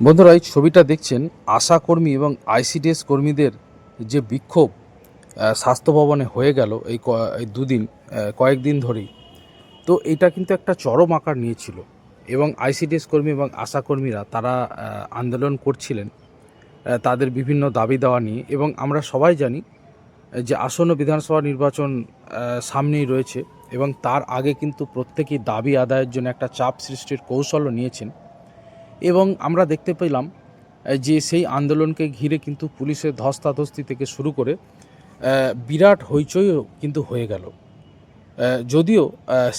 বন্ধুরা, এই ছবিটা দেখছেন আশাকর্মী এবং আইসিডিএস কর্মীদের যে বিক্ষোভ স্বাস্থ্য ভবনে হয়ে গেল এই এই দুদিন কয়েকদিন ধরেই। তো এটা কিন্তু একটা চরম আকার নিয়েছিল এবং আইসিডিএস কর্মী এবং আশাকর্মীরা তারা আন্দোলন করছিলেন তাদের বিভিন্ন দাবি দেওয়া নিয়ে এবং আমরা সবাই জানি যে আসন্ন বিধানসভা নির্বাচন সামনেই রয়েছে এবং তার আগে কিন্তু প্রত্যেকেই দাবি আদায়ের জন্য একটা চাপ সৃষ্টির কৌশলও নিয়েছেন। এবং আমরা দেখতে পেলাম যে সেই আন্দোলনকে ঘিরে কিন্তু পুলিশের ধস্তাধস্তি থেকে শুরু করে বিরাট হইচইও কিন্তু হয়ে গেল। যদিও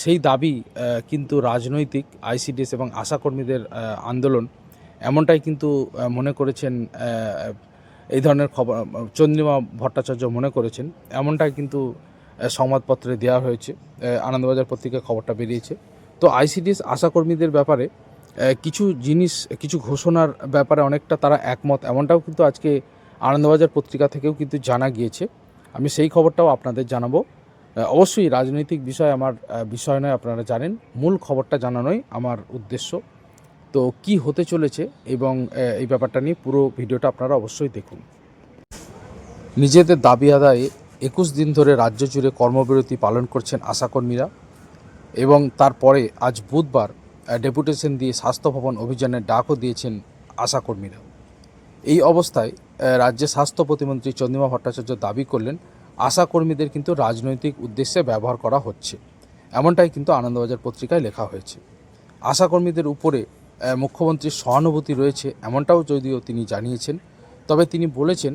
সেই দাবি কিন্তু রাজনৈতিক, আইসিডিএস এবং আশাকর্মীদের আন্দোলন এমনটাই কিন্তু মনে করেছেন এই ধরনের খবর, চন্দ্রিমা ভট্টাচার্য মনে করেছেন। এমনটাই কিন্তু সংবাদপত্রে দেওয়া হয়েছে। আনন্দবাজার পত্রিকায় খবরটা বেরিয়েছে। তো আইসিডিএস, আশাকর্মীদের ব্যাপারে কিছু জিনিস, কিছু ঘোষণার ব্যাপারে অনেকটা তারা একমত। এমনটাও কিন্তু আজকে আনন্দবাজার পত্রিকা থেকেও কিন্তু জানা গিয়েছে। আমি সেই খবরটাও আপনাদের জানাব। অবশ্যই রাজনৈতিক বিষয় আমার বিষয় নয়, আপনারা জানেন। মূল খবরটা জানানোই আমার উদ্দেশ্য। তো কি হতে চলেছে এবং এই ব্যাপারটা নিয়ে পুরো ভিডিওটা আপনারা অবশ্যই দেখুন। নিজেদের দাবি আদায়ে একুশ দিন ধরে রাজ্য জুড়ে কর্মবিরতি পালন করছেন আশাকর্মীরা এবং তারপরে আজ বুধবার ডেপুটেশন দিয়ে স্বাস্থ্য ভবন অভিযানের ডাকও দিয়েছেন আশাকর্মীরা এই অবস্থায় রাজ্যের স্বাস্থ্য প্রতিমন্ত্রী চন্দ্রিমা ভট্টাচার্য দাবি করলেন আশাকর্মীদের কিন্তু রাজনৈতিক উদ্দেশ্যে ব্যবহার করা হচ্ছে। এমনটাই কিন্তু আনন্দবাজার পত্রিকায় লেখা হয়েছে। আশাকর্মীদের উপরে মুখ্যমন্ত্রীর সহানুভূতি রয়েছে এমনটাও যদিও তিনি জানিয়েছেন। তবে তিনি বলেছেন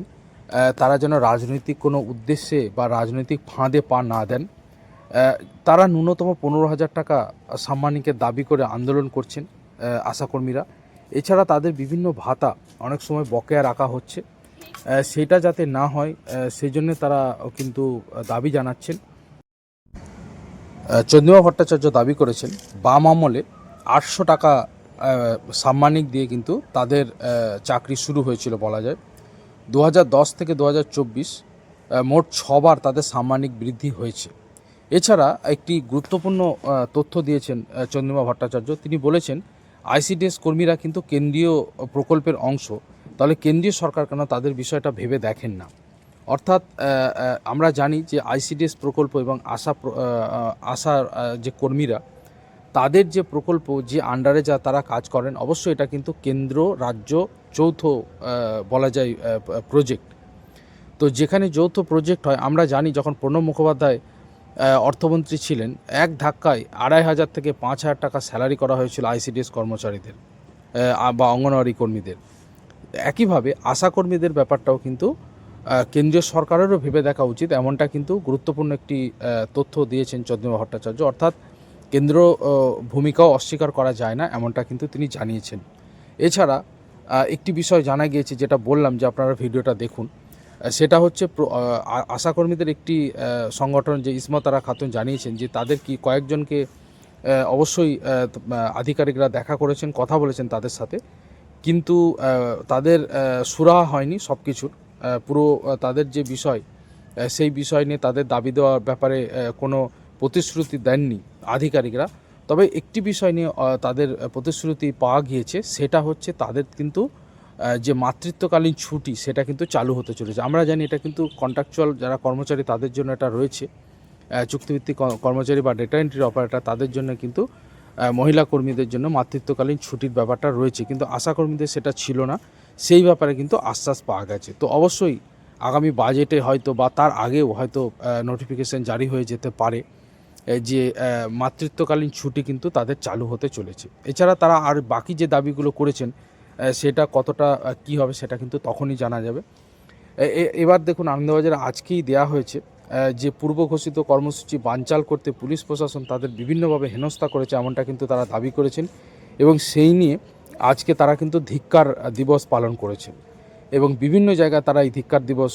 তারা যেন রাজনৈতিক কোনো উদ্দেশ্যে বা রাজনৈতিক ফাঁদে পা না দেন। তারা ন্যূনতম পনেরো হাজার টাকা সাম্মানিকের দাবি করে আন্দোলন করছেন আশাকর্মীরা। এছাড়া তাদের বিভিন্ন ভাতা অনেক সময় বকেয়া রাখা হচ্ছে। সেটা যাতে না হয় সেই জন্য তারা কিন্তু দাবি জানাচ্ছেন। চন্দ্রিমা ভট্টাচার্য দাবি করেছেন, বাম আমলে আটশো টাকা সাম্মানিক দিয়ে কিন্তু তাদের চাকরি শুরু হয়েছিল বলা যায়। দু হাজার দশ থেকে দু হাজার চব্বিশ মোট ছবার তাদের সাম্মানিক বৃদ্ধি হয়েছে। এছাড়া একটি গুরুত্বপূর্ণ তথ্য দিয়েছেন চন্দ্রিমা ভট্টাচার্য। তিনি বলেছেন, আইসিডিএস কর্মীরা কিন্তু কেন্দ্রীয় প্রকল্পের অংশ। তাহলে কেন্দ্রীয় সরকার কেন তাদের বিষয়টা ভেবে দেখেন না? অর্থাৎ আমরা জানি যে আইসিডিএস প্রকল্প এবং আশা আশার যে কর্মীরা, তাদের যে প্রকল্প, যে আন্ডারে যা তারা কাজ করেন, অবশ্যই এটা কিন্তু কেন্দ্র, রাজ্য, যৌথ বলা যায় প্রজেক্ট তো যেখানে যৌথ প্রজেক্ট হয়, আমরা জানি যখন প্রণব মুখোপাধ্যায় অর্থমন্ত্রী ছিলেন। এক ধাক্কায় আড়াই হাজার থেকে পাঁচ হাজার টাকা স্যালারি করা হয়েছিল আইসিডিএস কর্মচারীদের বা অঙ্গনওয়াড়ি কর্মীদের। একইভাবে আশা কর্মীদের ব্যাপারটাও কিন্তু কেন্দ্রীয় সরকারেরও ভেবে দেখা উচিত। এমনটা কিন্তু গুরুত্বপূর্ণ একটি তথ্য দিয়েছেন চন্দ্রিমা ভট্টাচার্য। অর্থাৎ কেন্দ্র ভূমিকাও অস্বীকার করা যায় না, এমনটা কিন্তু তিনি জানিয়েছেন। এছাড়া একটি বিষয় জানা গিয়েছে, যেটা বললাম যে আপনারা ভিডিওটা দেখুন। সেটা হচ্ছে আশাকর্মীদের একটি সংগঠন যে ইসমতারা খাতুন জানিয়েছেন যে তাদের কি কয়েকজনকে অবশ্যই আধিকারিকরা দেখা করেছেন, কথা বলেছেন তাদের সাথে। কিন্তু তাদের সুরাহা হয়নি সব কিছুর পুরো তাদের যে বিষয় সেই বিষয় নিয়ে তাদের দাবি দেওয়ার ব্যাপারে কোনো প্রতিশ্রুতি দেননি আধিকারিকরা। তবে একটি বিষয় নিয়ে তাদের প্রতিশ্রুতি পাওয়া গিয়েছে, সেটা হচ্ছে তাদের কিন্তু যে মাতৃত্বকালীন ছুটি, সেটা কিন্তু চালু হতে চলেছে। আমরা জানি এটা কিন্তু কন্ট্রাকচুয়াল যারা কর্মচারী তাদের জন্য এটা রয়েছে। চুক্তিভিত্তিক কর্মচারী বা ডেটা এন্ট্রি অপারেটর তাদের জন্য কিন্তু মহিলা কর্মীদের জন্য মাতৃত্বকালীন ছুটির ব্যাপারটা রয়েছে। কিন্তু আশা কর্মীদের সেটা ছিল না। সেই ব্যাপারে কিন্তু আশ্বাস পাওয়া গেছে। তো অবশ্যই আগামী বাজেটে হয়তো বা তার আগেও হয়তো নোটিফিকেশন জারি হয়ে যেতে পারে যে মাতৃত্বকালীন ছুটি কিন্তু তাদের চালু হতে চলেছে। এছাড়া তারা আর বাকি যে দাবিগুলো করেছেন সেটা কতটা কী হবে সেটা কিন্তু তখনই জানা যাবে। এবার দেখুন, আনন্দবাজারে আজকেই দেয়া হয়েছে যে পূর্ব ঘোষিত কর্মসূচি বানচাল করতে পুলিশ প্রশাসন তাদের বিভিন্নভাবে হেনস্থা করেছে, এমনটা কিন্তু তারা দাবি করেছেন। এবং সেই নিয়ে আজকে তারা কিন্তু ধিক্কার দিবস পালন করেছেন। এবং বিভিন্ন জায়গায় তারা এই ধিক্কার দিবস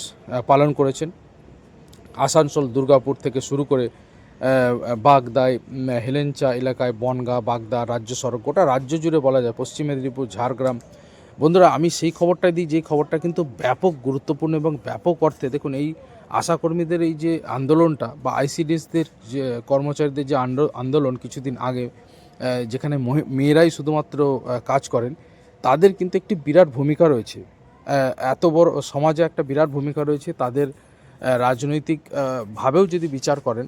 পালন করেছেন। আসানসোল, দুর্গাপুর থেকে শুরু করে বাগদায় হেলেঞ্চা এলাকায় বনগাঁ বাগদা রাজ্য সড়ক গোটা রাজ্য জুড়ে বলা যায় পশ্চিম মেদিনীপুর ঝাড়গ্রাম। বন্ধুরা আমি সেই খবরটাই দিই যে খবরটা কিন্তু ব্যাপক গুরুত্বপূর্ণ এবং ব্যাপক অর্থে দেখুন এই আশাকর্মীদের এই যে আন্দোলনটা বা আইসিডিএসদের যে কর্মচারীদের যে আন্দ- আন্দোলন কিছুদিন আগে যেখানে মেয়েরাই শুধুমাত্র কাজ করেন তাদের কিন্তু একটি বিরাট ভূমিকা রয়েছে। এত বড় সমাজে একটা বিরাট ভূমিকা রয়েছে তাদের আহ, রাজনৈতিক ভাবেও যদি বিচার করেন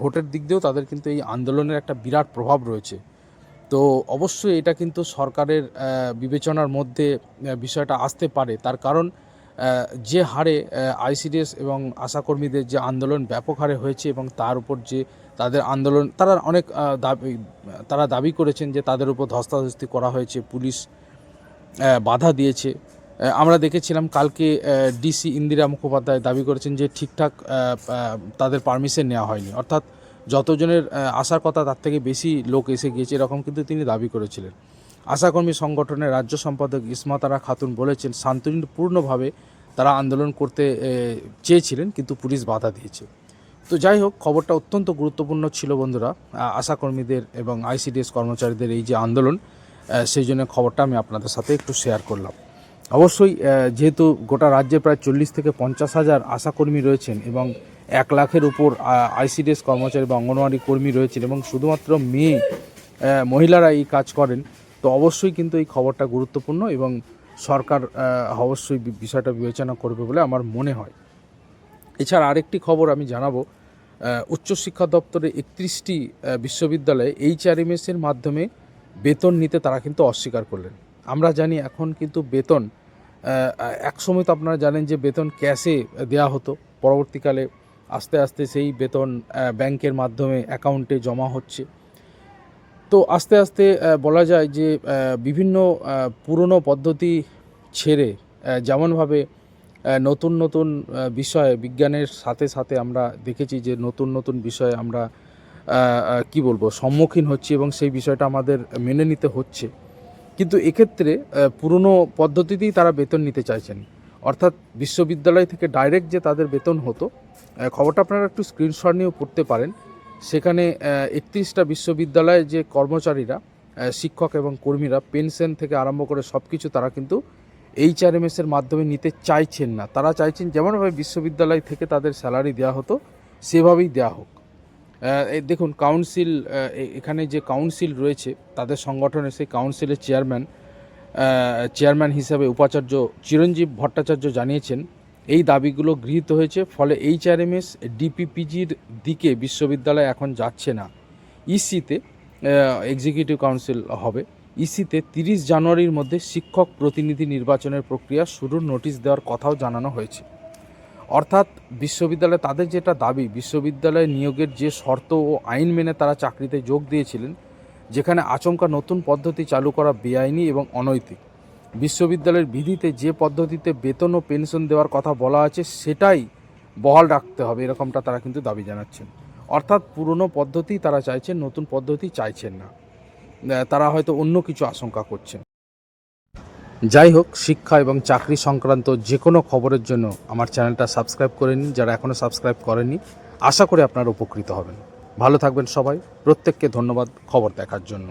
ভোটের দিক দিয়েও তাদের কিন্তু এই আন্দোলনের একটা বিরাট প্রভাব রয়েছে। তো অবশ্যই এটা কিন্তু সরকারের বিবেচনার মধ্যে বিষয়টা আসতে পারে। তার কারণ যে হারে আইসিডিএস এবং আশাকর্মীদের যে আন্দোলন ব্যাপক হারে হয়েছে এবং তার উপর যে তাদের আন্দোলন, তারা অনেক দাবি, তারা দাবি করেছেন যে তাদের উপর ধস্তাধস্তি করা হয়েছে, পুলিশ বাধা দিয়েছে। আমরা দেখেছিলাম কালকে ডিসি ইন্দিরা মুখোপাধ্যায় দাবি করেছেন যে ঠিকঠাক তাদের পারমিশন নেওয়া হয়নি। অর্থাৎ যতজনের আসার কথা তার থেকে বেশি লোক এসে গিয়েছে, এরকম কিন্তু তিনি দাবি করেছিলেন। আশাকর্মী সংগঠনের রাজ্য সম্পাদক ইসমাতারা খাতুন বলেছেন, শান্তিপূর্ণভাবে তারা আন্দোলন করতে চেয়েছিলেন, কিন্তু পুলিশ বাধা দিয়েছে। তো যাই হোক, খবরটা অত্যন্ত গুরুত্বপূর্ণ ছিল বন্ধুরা আশাকর্মীদের এবং আইসিডিএস কর্মচারীদের এই যে আন্দোলন সেই জন্য খবরটা আমি আপনাদের সাথে একটু শেয়ার করলাম। অবশ্যই যেহেতু গোটা রাজ্যে প্রায় চল্লিশ থেকে পঞ্চাশ হাজার আশাকর্মী রয়েছেন এবং এক লাখের উপর আইসিডিএস কর্মচারী বা অঙ্গনওয়াড়ি কর্মী রয়েছেন এবং শুধুমাত্র মেয়ে মহিলারা এই কাজ করেন, তো অবশ্যই কিন্তু এই খবরটা গুরুত্বপূর্ণ এবং সরকার অবশ্যই বিষয়টা বিবেচনা করবে বলে আমার মনে হয়। এছাড়া আরেকটি খবর আমি জানাব উচ্চশিক্ষা দপ্তরে একত্রিশটি বিশ্ববিদ্যালয়ে এইচআরএমএসের মাধ্যমে বেতন নিতে তারা কিন্তু অস্বীকার করলেন। আমরা জানি এখন কিন্তু বেতন আহ, এক সময় তো আপনারা জানেন যে বেতন ক্যাশে দেওয়া হতো। পরবর্তীকালে আস্তে আস্তে সেই বেতন ব্যাংকের মাধ্যমে অ্যাকাউন্টে জমা হচ্ছে। তো আস্তে আস্তে বলা যায় যে বিভিন্ন পুরনো পদ্ধতি ছেড়ে যেমনভাবে নতুন নতুন বিষয়ে বিজ্ঞানের সাথে সাথে আমরা দেখেছি যে নতুন নতুন বিষয়ে আমরা কি বলব সম্মুখীন হচ্ছি এবং সেই বিষয়টা আমাদের মেনে নিতে হচ্ছে। কিন্তু এক্ষেত্রে পুরনো পদ্ধতিতেই তারা বেতন নিতে চাইছেন। অর্থাৎ বিশ্ববিদ্যালয় থেকে ডাইরেক্ট যে তাদের বেতন হতো খবরটা আপনারা একটু স্ক্রিনশট নিয়েও পড়তে পারেন। সেখানে একত্রিশটা বিশ্ববিদ্যালয়ে যে কর্মচারীরা শিক্ষক এবং কর্মীরা পেনশন থেকে আরম্ভ করে সব কিছু তারা কিন্তু এইচআরএমএস এর মাধ্যমে নিতে চাইছেন না। তারা চাইছেন যেমনভাবে বিশ্ববিদ্যালয় থেকে তাদের স্যালারি দেওয়া হতো, সেভাবেই দেওয়া হোক। দেখুন কাউন্সিল এখানে যে কাউন্সিল রয়েছে, তাদের সংগঠনের সেই কাউন্সিলের চেয়ারম্যান চেয়ারম্যান হিসাবে উপাচার্য চিরঞ্জীব ভট্টাচার্য জানিয়েছেন, এই দাবিগুলো গৃহীত হয়েছে, ফলে এইচআরএমএস ডিপিপিজির দিকে বিশ্ববিদ্যালয় এখন যাচ্ছে না। ইসিতে এক্সিকিউটিভ কাউন্সিল হবে। ইসিতে তিরিশ জানুয়ারির মধ্যে শিক্ষক প্রতিনিধি নির্বাচনের প্রক্রিয়া শুরুর নোটিশ দেওয়ার কথাও জানানো হয়েছে। অর্থাৎ বিশ্ববিদ্যালয়ে তাদের যেটা দাবি, বিশ্ববিদ্যালয়ে নিয়োগের যে শর্ত ও আইন মেনে তারা চাকরিতে যোগ দিয়েছিলেন, যেখানে আচমকা নতুন পদ্ধতি চালু করা বেআইনি এবং অনৈতিক। বিশ্ববিদ্যালয়ের বিধিতে যে পদ্ধতিতে বেতন ও পেনশন দেওয়ার কথা বলা আছে, সেটাই বহাল রাখতে হবে, এরকমটা তারা কিন্তু দাবি জানাচ্ছেন। অর্থাৎ পুরনো পদ্ধতি তারা চাইছেন, নতুন পদ্ধতি চাইছেন না। তারা হয়তো অন্য কিছু আশঙ্কা করছেন। যাই হোক শিক্ষা এবং চাকরি সংক্রান্ত যে কোনো খবরের জন্য আমার চ্যানেলটা সাবস্ক্রাইব করে নিন যারা এখনও সাবস্ক্রাইব করেনি আশা করি আপনারা উপকৃত হবেন। ভালো থাকবেন সবাই। প্রত্যেককে ধন্যবাদ খবর দেখার জন্য।